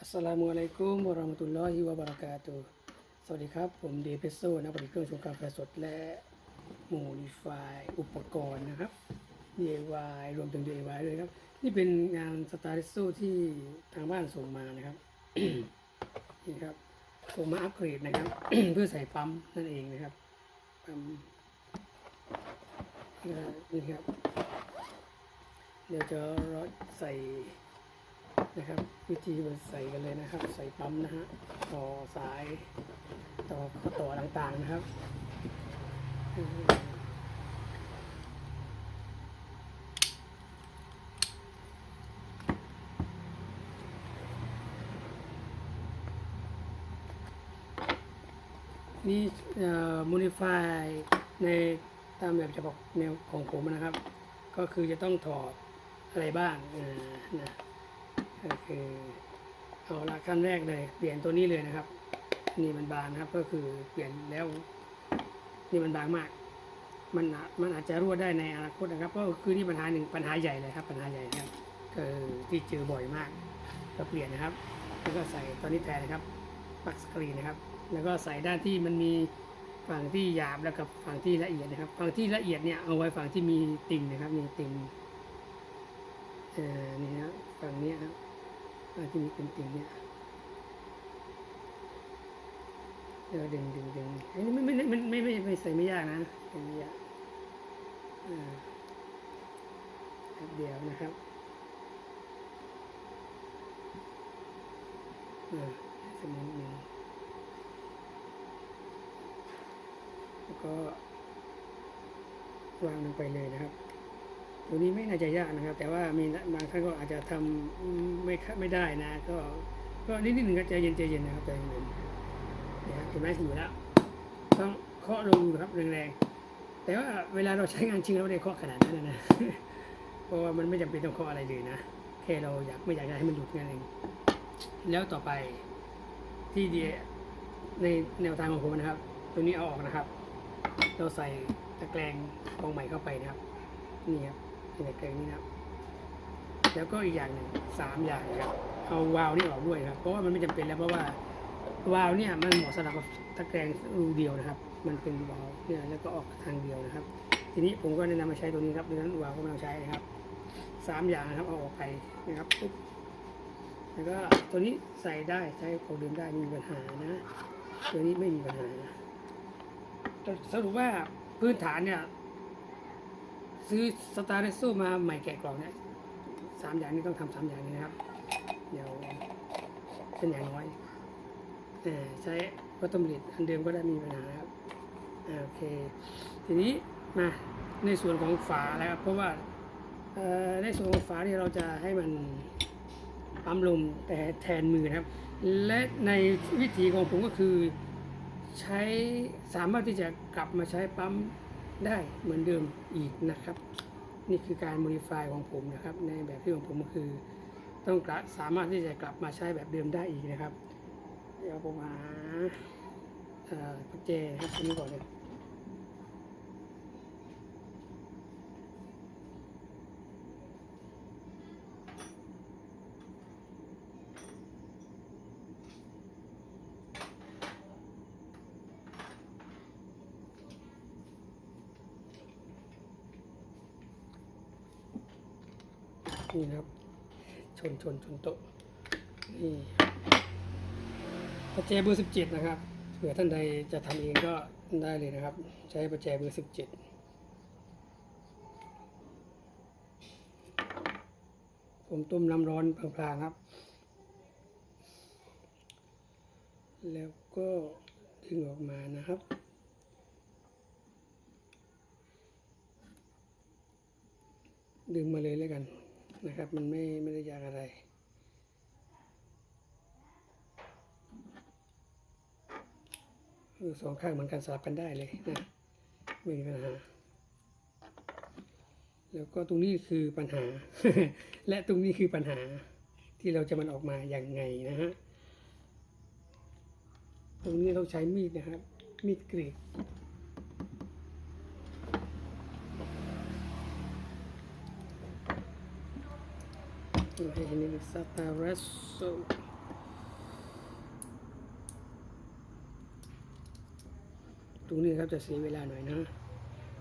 อัสสลามุอะลัยกุมวะราะห์มะตุลลอฮิวะบะเราะกาตุสวัสดีครับ ผมเดเพโซนักผลิตเครื่องชงกาแฟสดและโมดิฟายอุปกรณ์นะครับ DIY รวมถึง DIY ด้วยครับ นี่เป็นงานสตาร์ทโซที่ทางบ้านส่งมานะครับ นี่ครับส่งมาอัปเกรดนะครับ เพื่อใส่ปั๊มนั่นเองนะครับปั๊มนี่ครับเดี๋ยวจะใส่ นะครับ วิธีมันใส่กันเลยนะครับ ใส่ปั๊มนะฮะต่อสายต่อข้อต่อต่างๆนะครับนี่มูนิฟายในตามแบบฉบับแนวของผมนะครับ ก็คือจะต้องถอดอะไรบ้างนะ ก็คือเอาละขั้นแรกเลยเปลี่ยนตัวนี้เลยนะครับ นี่มันบางนะครับก็คือเปลี่ยนแล้ว นี่มันบางมาก มันอาจมันอาจจะรั่วได้ในอนาคตนะครับ ก็คือนี่ปัญหาหนึ่งปัญหาใหญ่เลยครับ ปัญหาใหญ่ครับคือที่เจอบ่อยมาก ก็เปลี่ยนนะครับ แล้วก็ใส่ตอนนี้แทนนะครับปลักสกรีนนะครับ แล้วก็ใส่ด้านที่มันมีฝั่งที่หยาบแล้วกับฝั่งที่ละเอียดนะครับ ฝั่งที่ละเอียดเนี่ยเอาไว้ฝั่งที่มีติ่งนะครับมีติ่งเอ่อนี่นะฝั่งนี้ครับ ฝั่งที่มีเป็นติ่งเนี่ยเดี๋ยวดึงดึงดึงอันนี้ไม่ไม่ไม่ไม่ไม่ไม่ใส่ไม่ยากนะใส่ไม่ยากอ่าเดียวนะครับอ่าสมุนหนึ่งแล้วก็วางลงไปเลยนะครับ ตัวนี้ไม่น่าจะยากนะครับ แต่ว่ามีบางท่านก็อาจจะทำอืมไม่ไม่ได้นะ ก็ก็นิดนิดหนึ่งก็ใจเย็นใจเย็นนะครับใจเย็นเนี่ยครับเห็นไหมอยู่แล้ว ต้องเคาะลงครับแรงๆแต่ว่าเวลาเราใช้งานจริงเราไม่ได้เคาะขนาดนั้นนะเพราะว่ามันไม่จำเป็นต้องเคาะอะไรเลยนะแค่เราอยากไม่อยากจะให้มันหลุดแค่นั้นเองแล้วต่อไปที่ดีในแนวทางของผมนะครับ ตัวนี้เอาออกนะครับ เราใส่ตะแกรงกองใหม่เข้าไปนะครับ นี่ครับ นี่ตะแกรงนี่นะครับ แล้วก็อีกอย่างหนึ่งสามอย่างนะครับเอาวาล์วนี่ออกด้วยนะครับ เพราะว่ามันไม่จำเป็นแล้วเพราะว่าวาล์วเนี่ยมันเหมาะสำหรับตะแกรงรูเดียวนะครับ มันเป็นวาล์วเนี่ยแล้วก็ออกทางเดียวนะครับ ทีนี้ผมก็แนะนำมาใช้ตัวนี้ครับดังนั้นวาล์วก็ไม่ต้องใช้นะครับสามอย่างนะครับเอาออกไปนะครับปุ๊บแล้วก็ตัวนี้ใส่ได้ใช้ของเดิมได้ไม่มีปัญหานะตัวนี้ไม่มีปัญหาสรุปว่าพื้นฐานเนี่ย ซื้อสตาร์เรสโซมาใหม่แกะกล่องเนี่ยสามอย่างนี้ต้องทำสามอย่างนี้นะครับ เดี๋ยวเป็นอย่างน้อยแต่ใช้วัตถุดิบอันเดิมก็ได้มีปัญหาครับอ่าโอเค ทีนี้มาในส่วนของฝาแล้วครับเพราะว่าเอ่อในส่วนของฝาที่เราจะให้มันปั๊มลมแต่แทนมือนะครับ และในวิธีของผมก็คือ ใช้สามารถที่จะกลับมาใช้ปั๊ม ได้เหมือนเดิมอีกนะครับ นี่คือการ modify ของผมนะครับ ในแบบที่ของผมก็คือ ต้องกลับสามารถที่จะกลับมาใช้แบบเดิมได้อีกนะครับ เดี๋ยวผมหาเอ่อกุญแจนะครับตรงนี้ก่อนเลย นี่นะครับ ชนชนชนโต๊ะนี่ประแจเบอร์สิบเจ็ดนะครับเผื่อท่านใดจะทำเองก็ได้เลยนะครับ ใช้ประแจเบอร์สิบเจ็ดผมต้มน้ำร้อนพลางๆครับ แล้วก็ดึงออกมานะครับ ดึงมาเลยแล้วกัน นะครับ มันไม่ไม่ได้ยากอะไร สองข้างเหมือนกันสลับกันได้เลยนะไม่มีปัญหา แล้วก็ตรงนี้คือปัญหา และตรงนี้คือปัญหาที่เราจะมันออกมาอย่างไงนะฮะ ตรงนี้ต้องใช้มีดนะครับ มีดกรีด Rahimini Satarasso. ตรงนี้ครับจะเสียเวลาหน่อยนะ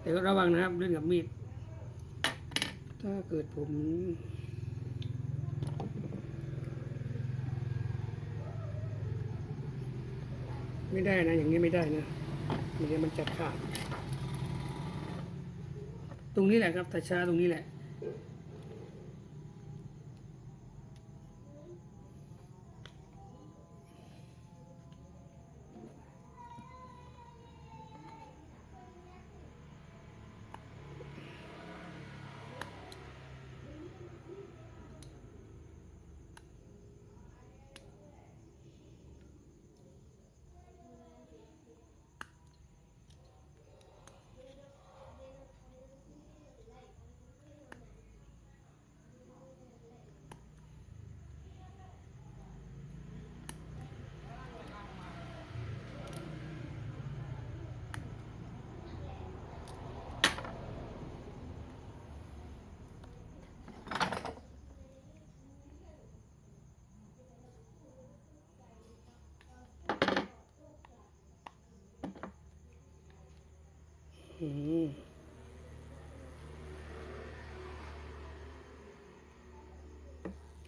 แต่ก็ระวังนะครับเรื่องกับมีด ถ้าเกิดผมไม่ได้นะ อย่างนี้ไม่ได้นะอย่างนี้มันจะขาด ตรงนี้แหละครับตาชาตรงนี้แหละ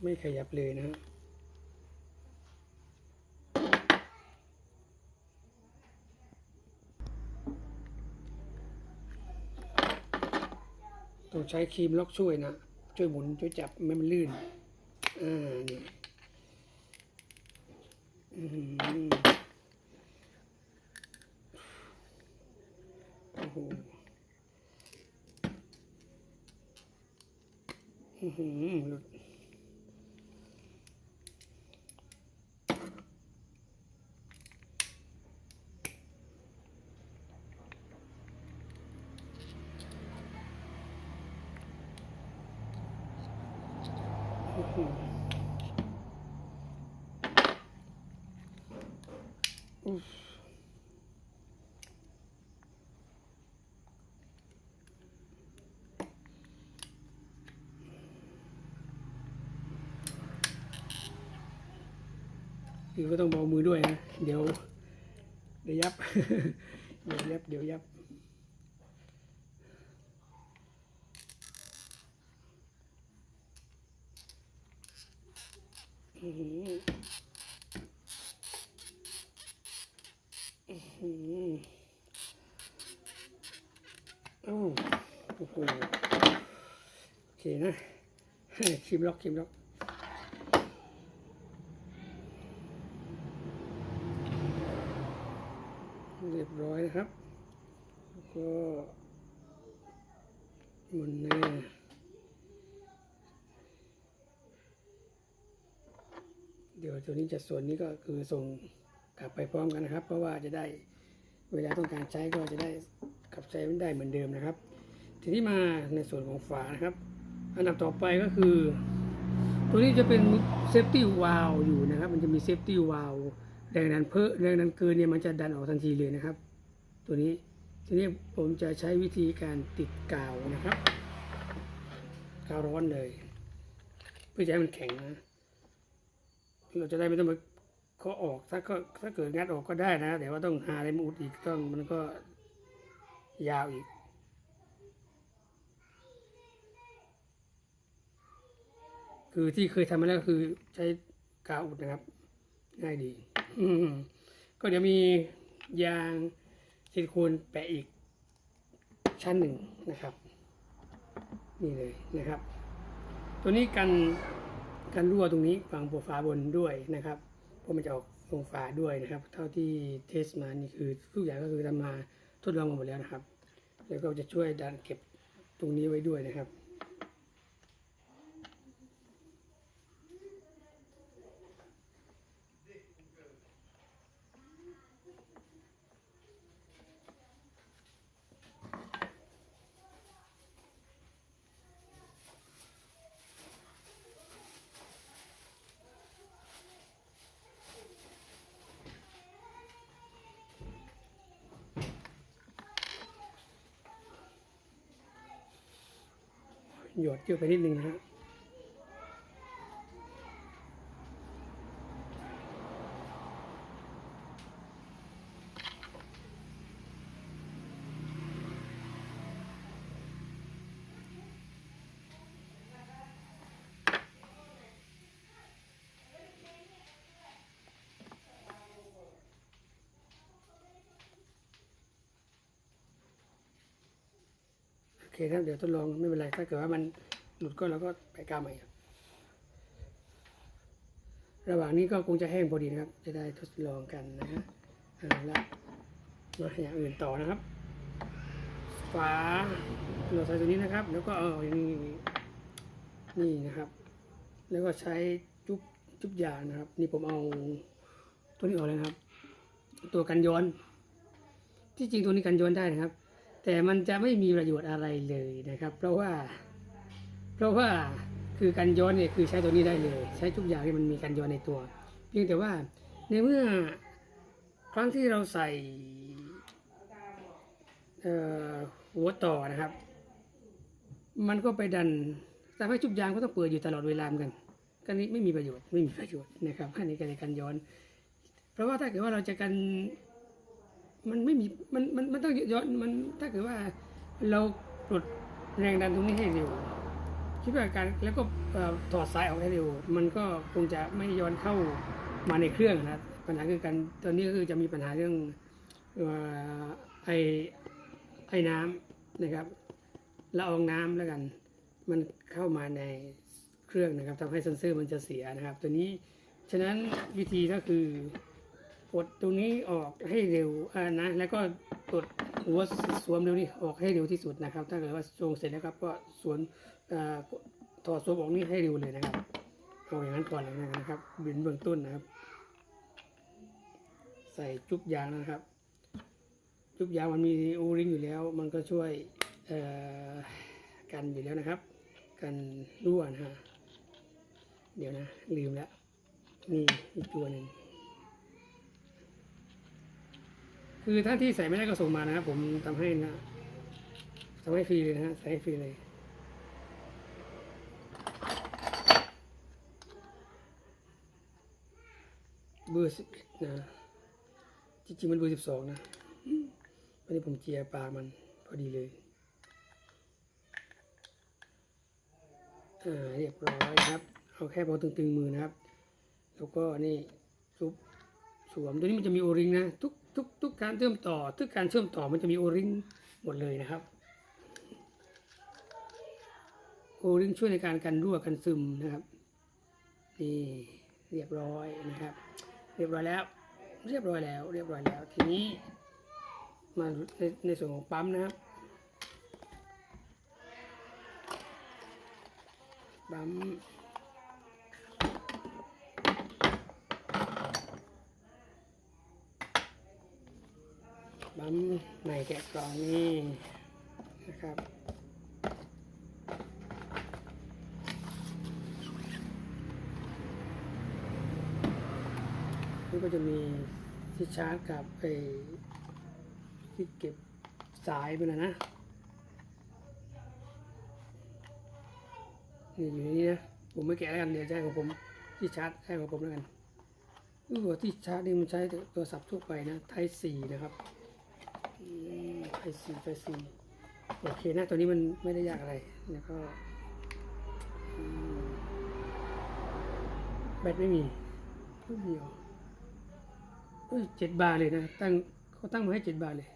ไม่ขยับเลยนะฮะต้องใช้ครีมล็อกช่วยนะ ช่วยหมุน ช่วยจับไม่มันลื่น อ่า นี่อืม โอ้โหอื้อหือหลุด คือก็ต้องเบามือด้วยนะ เดี๋ยว เดี๋ยวยับ เดี๋ยวยับ เดี๋ยวยับ อื้อหืออื้อหือเอ้าโอ้โหโอเคนะคิมล็อกคิมล็อก เร้อยนะครับ แล้วก็หมุนหน้าเดี๋ยวตัวนี้จะส่วนนี้ก็คือส่งกลับไปพร้อมกันนะครับ เพราะว่าจะได้เวลาต้องการใช้ก็จะได้ขับใช้ไม่ได้เหมือนเดิมนะครับ ทีนี้มาในส่วนของฝานะครับ อันดับต่อไปก็คือ ตัวนี้จะเป็นเซฟตี้วาลอยู่นะครับ มันจะมีเซฟตี้วาลแรงดันเพิ่มแรงดันเกินเนี่ยมันจะดันออกทันทีเลยนะครับ ตัวนี้ทีนี้ผมจะใช้วิธีการติดกาวนะครับกาวร้อนเลย เพื่อจะให้มันแข็งนะเราจะได้ไม่ต้องมาเคาะออกถ้าก็ถ้าเกิดงัดออกก็ได้นะ แต่ว่าต้องหาอะไรมาอุดอีกต้องมันก็ยาวอีกคือที่เคยทำมาแล้วคือใช้กาวอุดนะครับ ง่ายดี ก็เดี๋ยวมียาง ซิลิโคนแปะอีกชั้นหนึ่งนะครับ นี่เลยนะครับ ตัวนี้กันกันรั่วตรงนี้ฝั่งโปรฟ้าบนด้วยนะครับเพราะมันจะออกตรงฝาด้วยนะครับ เท่าที่เทสมานี่คือทุกอย่างก็คือทำมาทดลองมาหมดแล้วนะครับ แล้วก็จะช่วยดันเก็บตรงนี้ไว้ด้วยนะครับ หยดเยอะไปนิดนึงนะฮะ ครับเดี๋ยวทดลองไม่เป็นไร ถ้าเกิดว่ามันหลุดก็เราก็ไปกาใหม่ครับระหว่างนี้ก็คงจะแห้งพอดีนะครับ จะได้ทดลองกันนะฮะเอาละมาอย่างอื่นต่อนะครับ ฝาเราใส่ตัวนี้นะครับ แล้วก็เอาอย่างนี้นี่นะครับ แล้วก็ใช้จุ๊บจุ๊บยานะครับ นี่ผมเอาตัวนี้ออกเลยครับ ตัวกันย้อน ที่จริงตัวนี้กันย้อนได้นะครับ แต่มันจะไม่มีประโยชน์อะไรเลยนะครับ เพราะว่า เพราะว่าคือกันย้อนเนี่ยคือใช้ตัวนี้ได้เลย ใช้ทุกอย่างที่มันมีกันย้อนในตัว เพียงแต่ว่าในเมื่อครั้งที่เราใส่หัวต่อนะครับ มันก็ไปดันทำให้ทุกยางก็ต้องเปิดอยู่ตลอดเวลาเหมือนกันกันนี้ไม่มีประโยชน์ไม่มีประโยชน์นะครับอันนี้ก็เลยกันย้อน เพราะว่าถ้าเกิดว่าเราจะกัน มันไม่มีมันมันมันต้องย้อนมันถ้าเกิดว่าเราปลดแรงดันตรงนี้ให้เร็วคิดว่าการแล้วก็ถอดสายออกให้เร็ว มันก็คงจะไม่ย้อนเข้ามาในเครื่องนะปัญหาคือการตอนนี้ก็คือจะมีปัญหาเรื่องออไอไอน้ำนะครับละอองน้ำแล้วกัน มันเข้ามาในเครื่องนะครับทำให้เซนเซอร์มันจะเสียนะครับ ตัวนี้ฉะนั้นวิธีก็คือ ปลดตรงนี้ออกให้เร็วนะแล้วก็ปลดหัวสวมเร็วนี่ออกให้เร็วที่สุดนะครับ ถ้าเกิดว่าทรงเสร็จแล้วครับก็สวมอ่าถอดสวมออกนี่ให้เร็วเลยนะครับเอาอย่างนั้นก่อนเลยนะครับบินเบื้องต้นนะครับ ใส่จุบยางนะครับ จุบยางมันมีโอริงอยู่แล้ว มันก็ช่วยกันอยู่แล้วนะครับ กันรั่วนะฮะเดี๋ยวนะลืมแล้วนี่อีกตัวหนึ่ง คือถ้านที่ใส่ไม่ได้ก็ส่งมานะครับผมทำให้นะทำให้ฟรีเลยนะฮะใส่ให้ฟรีเลยเบอร์สิบเอ็ดนะจริงๆมันเบอร์สิบสองนะวันนี้ผมเจียปากมันพอดีเลยอ่าเรียบร้อยครับ เอาแค่พอตึงๆมือนะครับ แล้วก็นี่จุ๊บสวมตัวนี้มันจะมีโอริงนะทุก ทุกทุกการเชื่อมต่อ ทุกการเชื่อมต่อมันจะมีโอริงหมดเลยนะครับโอริงช่วยในการกันรั่วกันซึมนะครับนี่เรียบร้อยนะครับ เรียบร้อยแล้ว เรียบร้อยแล้ว เรียบร้อยแล้ว ทีนี้มาในในส่วนของปั๊มนะครับปั๊ม ปั๊ม ใหม่แกะกล่องนี่นะครับนี่ก็จะมีที่ชาร์จกับไอ้ที่เก็บสายไปนะนะนี่อยู่นนี้นะผมไม่แกะแล้วกันเดี๋ยวให้ของผมที่ชาร์จให้ของผมแล้วกันรู้ว่าที่ชาร์จนี่มันใช้โทรศัพท์ทั่วไปนะไทป์สี่นะครับ ไฟสีไฟสีโอเคนะตัวนี้มันไม่ได้ยากอะไร แล้วก็แบตไม่มีไม่มีหรอเอ้ยเจ็ดบาทเลยนะ ตั้งเขาตั้งมาให้เจ็ดบาทเลย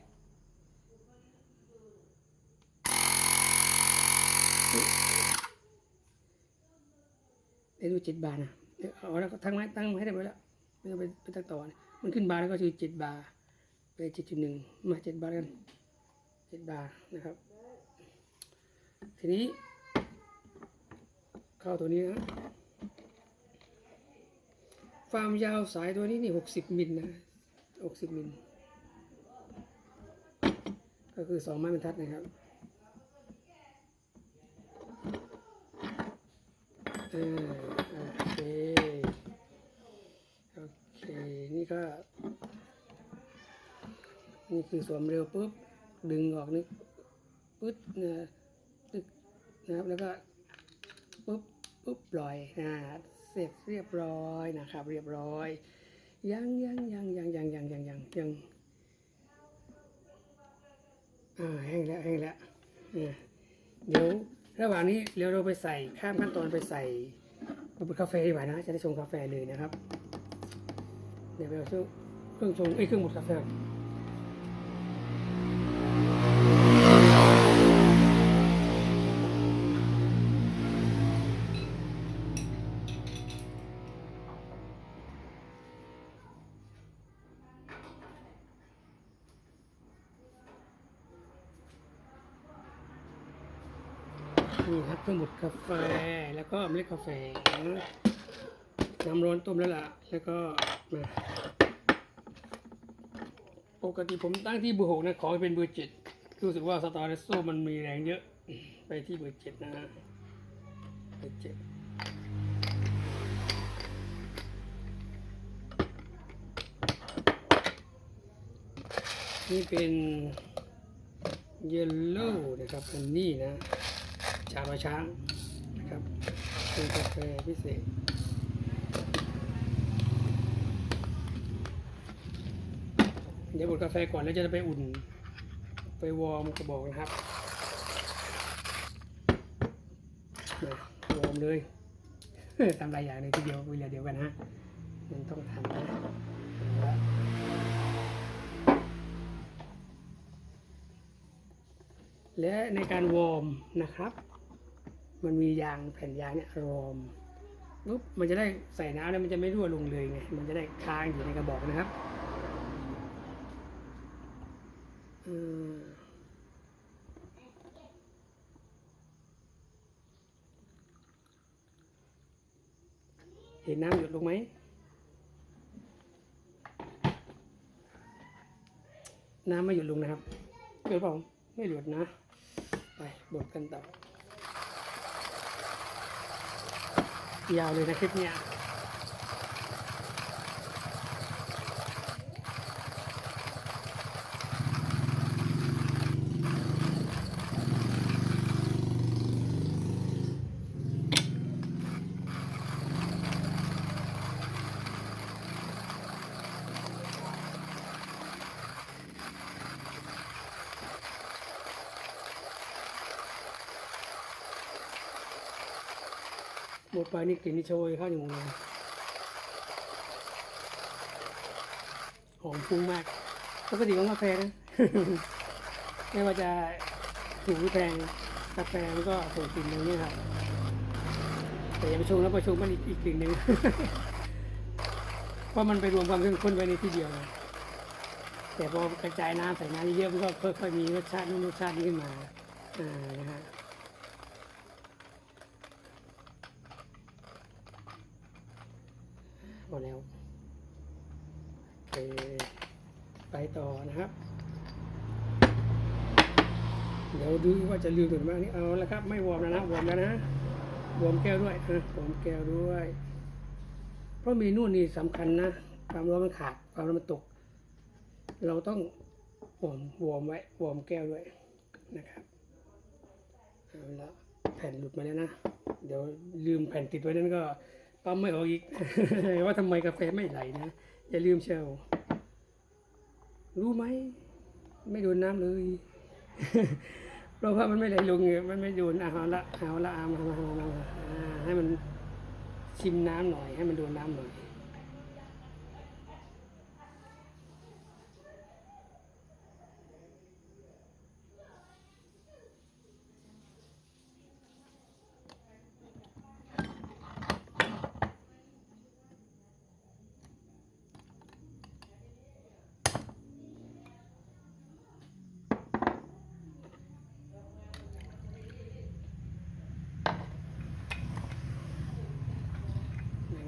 เดี๋ยวดูเจ็ดบาทนะเดี๋ยวเอาแล้วก็ตั้งไว้ตั้งมาให้ได้ไปแล้วไม่ต้องไปไปตั้งต่อ มันขึ้นบาทแล้วก็คือเจ็ดบาท ไปเจ็ดจุดหนึ่งมาเจ็ดบาทกันเจ็ดบาทนะครับ ทีนี้ เข้าตัวนี้นะความยาวสายตัวนี้นี่หกสิบมิลนะหกสิบมิลก็คือสองไม้บรรทัดนะครับอ่าโอเค โอเค นี่ก็ นี่คือสวมเร็วปุ๊บดึงออกนี่ปึ๊ดนะตึกนะครับแล้วก็ปุ๊บปุ๊บปล่อยอ่าเสร็จเรียบร้อยนะครับ เรียบร้อย ยังยังยังยังยังยังยังยังยังอ่าแห้งแล้วแห้งแล้วอ่าเดี๋ยวระหว่างนี้เดี๋ยวเราไปใส่ข้ามขั้นตอนไปใส่กาแฟดีกว่านะจะได้ชงกาแฟเลยนะครับ เดี๋ยวไปเอาเครื่องชงเอ้เครื่องบดกาแฟ เครื่องบดกาแฟแล้วก็เมล็ดกาแฟน้ำร้อนต้มแล้วล่ะ แล้วก็มาปกติผมตั้งที่เบอร์หกนะขอเป็นเบอร์เจ็ดรู้สึกว่าสตาร์เรสโซมันมีแรงเยอะ ไปที่เบอร์เจ็ดนะเบอร์เจ็ดนี่เป็นเยลโล่นะครับอันนี้นะ ชาบะช้างนะครับเป็นกาแฟพิเศษเดี๋ยวบดกาแฟก่อนแล้วจะไปอุ่น ไปวอร์มกระบอกนะครับวอร์มเลยทำหลายอย่างเลยทีเดียวเวลาเดียวกันฮะมันต้องทำนะและในการวอร์มนะครับ มันมียางแผ่นยางเนี่ยรอมปุ๊บมันจะได้ใส่น้ำแล้วมันจะไม่รั่วลงเลยไงมันจะได้ค้างอยู่ในกระบอกนะครับเห็นน้ำหยดลงไหมน้ำไม่หยดลงนะครับหยดเปล่าไม่หยดนะ ไปบดกันต่อ ยาวเลยนะคลิปเนี้ย หมดไปนี่กลิ่นนี่โชยข้าจมูกเลยหอมฟุ้งมากปกติของกาแฟนะ ไม่ว่าจะถูกหรือแพงกาแฟมันก็ส่งกลิ่นอย่างนี้ครับ แต่อย่าไปชงแล้วไปชงมันอีกอีกกลิ่นหนึ่งเพราะมันไปรวมความเข้มข้นไว้ในที่เดียวเลยแต่พอกระจายน้ำใส่น้ำเยอะมันก็ค่อยๆมีรสชาตินู้นรสชาตินี้ขึ้นมาอ่านะฮะ หมดแล้วโอเคไปต่อ นะครับ เดี๋ยวดูว่าจะลืมถึงบ้างนี่เอาละครับ ไม่วอร์มแล้วนะวอร์มแล้วนะวอร์มแก้วด้วยนะวอร์มแก้วด้วย เพราะเมนูนี่สำคัญนะความร้อนมันขาดความร้อนมันตก เราต้องวอร์มวอร์มไว้วอร์มแก้วด้วยนะครับเอาละแผ่นหลุดมาแล้วนะ เดี๋ยวลืมแผ่นติดไว้นั่นก็ปั๊มไม่ออกอีกว่าทำไมกาแฟไม่ไหลนะอย่าลืมเชียว รู้ไหม ไม่โดนน้ำเลย เพราะว่ามันไม่ไหลลงไงมันไม่โดนเอาละเอาละเอามาเอามาเอามาให้มันชิมน้ำหน่อย ให้มันโดนน้ำหน่อย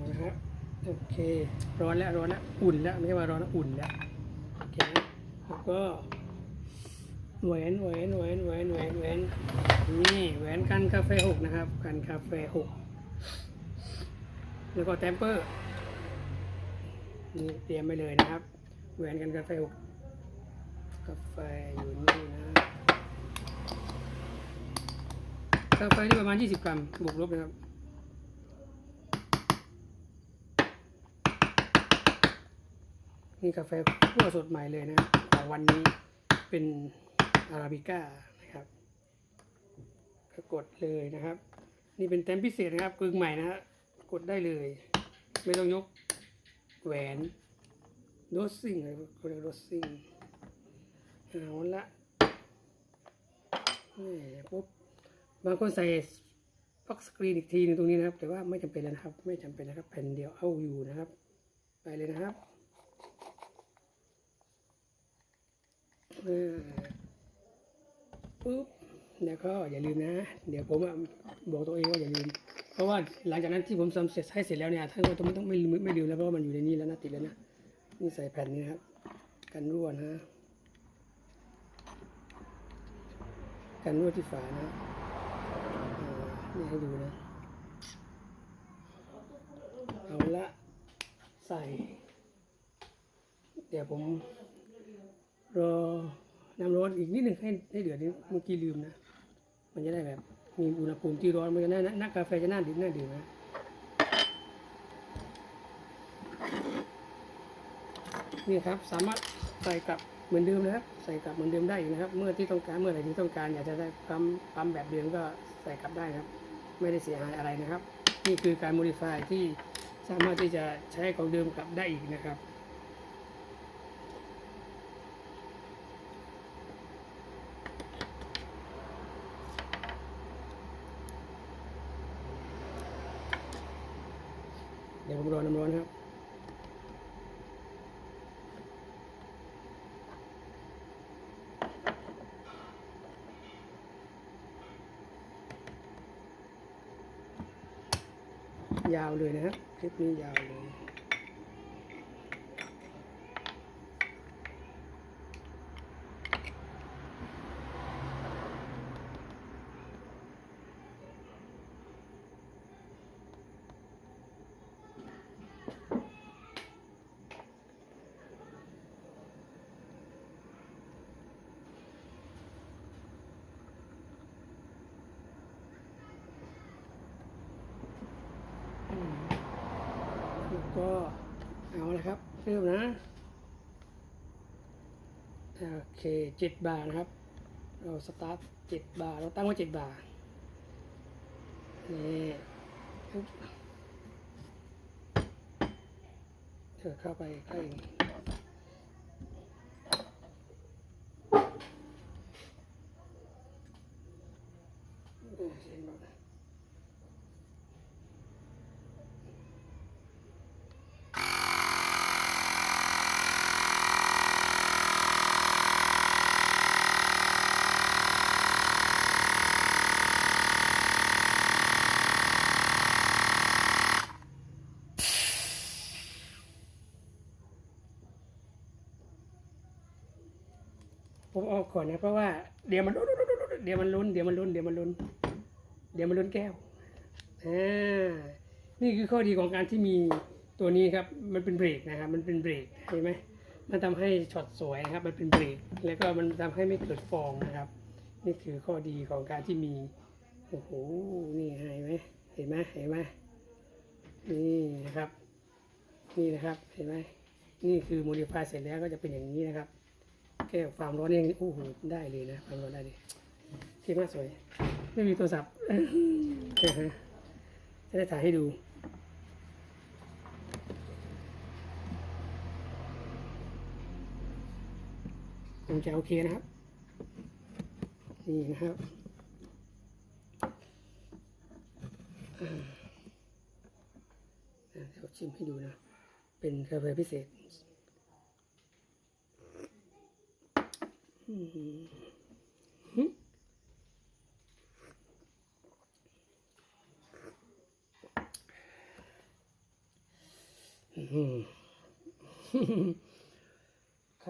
นะครับโอเค ร้อนแล้วร้อนแล้วอุ่นแล้วไม่ใช่ว่าร้อนแล้วอุ่นแล้วโอเคแล้วก็แหวนแหวนแหวนแหวนแหวนแหวนนี่แหวนกันกาแฟหกนะครับกันกาแฟหกแล้วก็แตมเปอร์นี่เตรียมไปเลยนะครับแหวนกันกาแฟหกกาแฟอยู่นี่นะกาแฟที่ประมาณ 20 กรัมบวกลบนะครับ นี่กาแฟคั่วสดใหม่เลยนะของวันนี้เป็นอาราบิก้านะครับก็กดเลยนะครับ นี่เป็นแต้มพิเศษนะครับกึ่งใหม่นะฮะกดได้เลย ไม่ต้องยกแหวนโดสซิ่งเลยเรียกโดสซิ่งเอาละนี่ปุ๊บบางคนใส่ฟ็อกสกรีนอีกทีหนึงตรงนี้นะครับ แต่ว่าไม่จำเป็นแล้วนะครับ ไม่จำเป็นนะครับแผ่นเดียวเอาอยู่นะครับ ไปเลยนะครับ เออ ปุ๊บแล้วก็อย่าลืมนะ เดี๋ยวผมบอกตัวเองว่าอย่าลืม เพราะว่าหลังจากนั้นที่ผมทำเสร็จให้เสร็จแล้วเนี่ยท่านก็ต้องไม่ต้องไม่ลืมไม่ลืมแล้วเพราะว่ามันอยู่ในนี้แล้วนะติดแล้วนะนี่ใส่แผ่นนี้ครับ กันรั่วนะกันรั่วที่ฝานะนี่ให้ดูนะเอาละใส่ เดี๋ยวผม รอน้ำร้อนอีกนิดหนึ่งให้ให้เดือดนิดเมื่อกี้ลืมนะ มันจะได้แบบ มีอุณหภูมิที่ร้อนมันจะน่านักกาแฟจะน่าดื่มน่าดื่มนะนี่ครับสามารถใส่กลับเหมือนเดิมนะครับ ใส่กลับเหมือนเดิมได้อีกนะครับ เมื่อที่ต้องการเมื่อไหร่ที่ต้องการอยากจะได้ปั๊มปั๊มแบบเดิมก็ใส่กลับได้ครับ ไม่ได้เสียหายอะไรนะครับ นี่คือการ modify ที่สามารถที่จะใช้ของเดิมกลับได้อีกนะครับ เดี๋ยว ผมรอน้ำร้อนครับยาวเลยนะครับคลิปนี้ยาวเลย แล้วก็เอาละครับเริ่มนะ โอ เคเจ็ดบาทนะครับ เราสตาร์ทเจ็ดบาทเราตั้งไว้เจ็ดบาทนี่ปึ๊บเธอเข้าไปใกล้เออเสียงเบานะ ผม ออกก่อนนะ เพราะว่าเดี๋ยวมันเดี๋ยวมันลุ้นเดี๋ยวมันลุ้นเดี๋ยวมันลุ้นเดี๋ยวมันลุ้นแก้วอ่านี่คือข้อดีของการที่มีตัวนี้ครับ มันเป็นเบรกนะครับ มันเป็นเบรกเห็นไหมมันทำให้ช็อตสวยนะครับ มันเป็นเบรก แล้วก็มันทำให้ไม่เกิดฟองนะครับ นี่คือข้อดีของการที่มี โอ้โห นี่เห็นไหมเห็นไหมเห็นไหมนี่นะครับ นี่นะครับ เห็นไหมนี่คือโมดิฟายเสร็จแล้วก็จะเป็นอย่างนี้นะครับ แก้ความร้อนเองโอ้โหได้เลยนะความร้อนได้เลยที่มากสวย ไม่มีโทรศัพท์จะได้ถ่ายให้ดูคงจะโอเคนะครับ นี่นะครับเดี๋ยวชิมให้ดูนะ เป็นกาแฟพิเศษ อืมอืม ขณ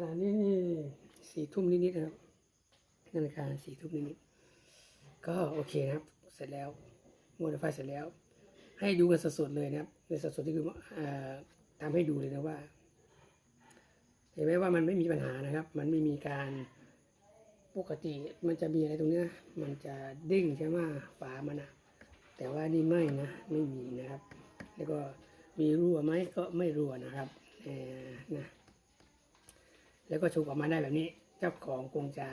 ะนี้นี่สี่ทุ่มนิดๆนะครับนาฬิกาสี่ทุ่มนิดๆก็โอเคนะครับ เสร็จแล้วโมดิฟเสร็จแล้ว ให้ดูกันสดๆเลยนะครับในสดๆที่คือเอ่อทำให้ดูเลยนะว่า เห็นไหมว่ามันไม่มีปัญหานะครับ มันไม่มีการ ปกติมันจะมีอะไรตรงเนี้ยมันจะเด้งใช่ไหมฝามันอะแต่ว่านี่ไม่นะไม่มีนะครับ แล้วก็มีรั่วไหมก็ไม่รั่วนะครับเออนะแล้วก็ชุบออกมาได้แบบนี้ เจ้าของคงจะ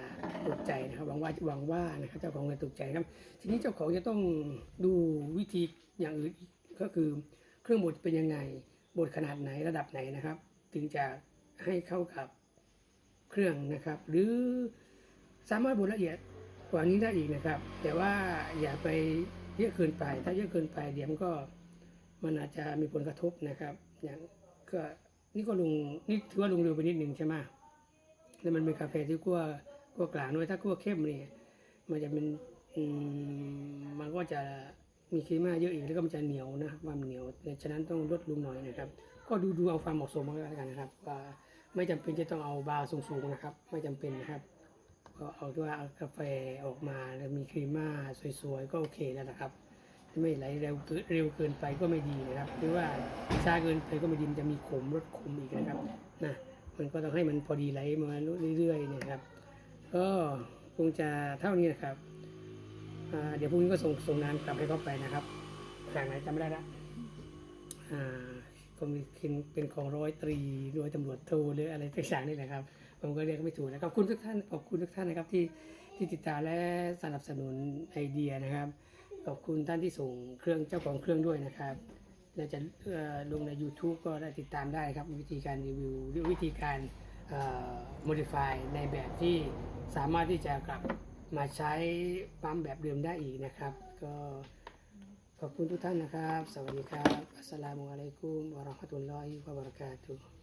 ถูกใจนะครับหวังว่าหวังว่านะครับเจ้าของจะถูกใจครับ ทีนี้เจ้าของจะต้องดูวิธีอย่างอื่นก็คือเครื่องบดเป็นยังไงบดขนาดไหนระดับไหนนะครับ ถึงจะให้เข้ากับเครื่องนะครับ หรือ สามารถบดละเอียดกว่านี้ได้อีกนะครับ แต่ว่าอย่าไปเยอะเกินไป ถ้าเยอะเกินไปเดี๋ยวมันก็มันอาจจะมีผลกระทบนะครับ อย่างก็นี่ก็ลงนี่ถือว่าลงเร็วไปนิดหนึ่งใช่ไหมแล้วมันเป็นกาแฟที่คั่วคั่วกลางด้วยถ้าคั่วเข้มเนี่ยมันจะเป็นมันก็จะมีครีม่าเยอะอีกแล้วก็มันจะเหนียวนะความเหนียวฉะนั้นต้องลดลงหน่อยนะครับ ก็ดูดูเอาความเหมาะสมมาแล้วกันนะครับว่าไม่จำเป็นจะต้องเอาบาร์สูงๆนะครับ ไม่จำเป็นนะครับ ก็เอาว่าเอากาแฟออกมาแล้วมีครีม่าสวยๆก็โอเคแล้วนะครับ ไม่ไหลเร็วเร็วเกินไปก็ไม่ดีนะครับ หรือว่าช้าเกินไปก็ไม่ดีจะมีขมรสขมอีกนะครับนะมันก็ต้องให้มันพอดีไหลมาเรื่อยๆเนะครับ ก็คงจะเท่านี้นะครับเดี๋ยวพรุ่งนี้ก็ส่งส่งน้ำกลับให้เขาไปนะครับจากไหนจำไม่ได้ละอ่าก็มีเป็นของร้อยตรีร้อยตำรวจโทหรืออะไรต่างๆนี่แหละครับ ผมก็เรียกไม่ถูกนะครับขอบคุณทุกท่านขอบคุณทุกท่านนะครับที่ที่ติดตามและสนับสนุนไอเดียนะครับ ขอบคุณท่านที่ส่งเครื่องเจ้าของเครื่องด้วยนะครับและจะลงใน YouTube ก็ได้ติดตามได้ครับวิธีการรีวิวหรือวิธีการ modify ในแบบที่สามารถที่จะกลับมาใช้ปั๊มแบบเดิมได้อีกนะครับ ก็ขอบคุณทุกท่านนะครับ สวัสดีครับ อัสสลามุอะลัยกุมวะราะห์มะตุลลอฮิวะบะเราะกาตุฮ์